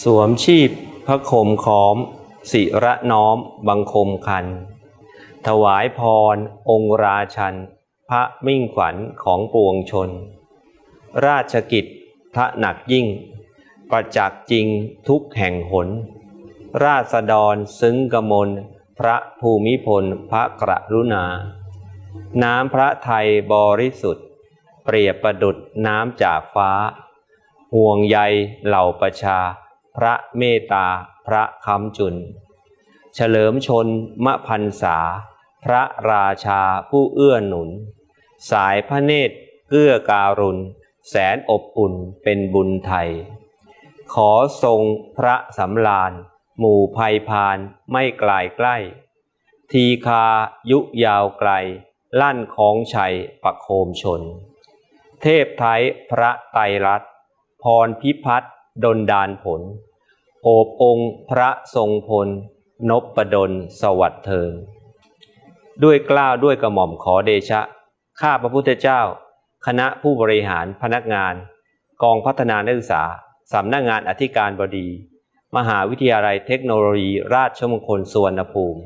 สวมชีพพระคมค้อม สิระน้อมบังคมคัน ถวายพร องค์ราชัน พระมิ่งขวัญของปวงชน ราชกิจพระหนักยิ่ง ประจักษ์จริงทุกแห่งหน ราษฎรซึ้งกมล พระภูมิพลพระกรุณา น้ำพระไทยบริสุทธิ์ เปรียบประดุดน้ำจากฟ้า ห่วงใยเหล่าประชา พระเมตตา พระคำจุน เฉลิมชนมะพันษา พระราชาผู้เอื้อหนุน สายพระเนตรเกื้อการุณ แสนอบอุ่นเป็นบุญไทย ขอทรงพระสำราญ หมู่ภัยพานไม่ไกลใกล้ ทีคายุยาวไกล ลั่นของชัยประโคมชน เทพไทยพระไตรรัตพรพิพัฒน์ดลดานผล โอบองค์พระทรงพล นบประดลสวัสดิ์เทิง ด้วยกล้าวด้วยกระหม่อมขอเดชะ ข้าพระพุทธเจ้า คณะผู้บริหารพนักงาน กองพัฒนานักศึกษาสำนักงานอธิการบดี มหาวิทยาลัยเทคโนโลยีราชมงคลสุวรรณภูมิ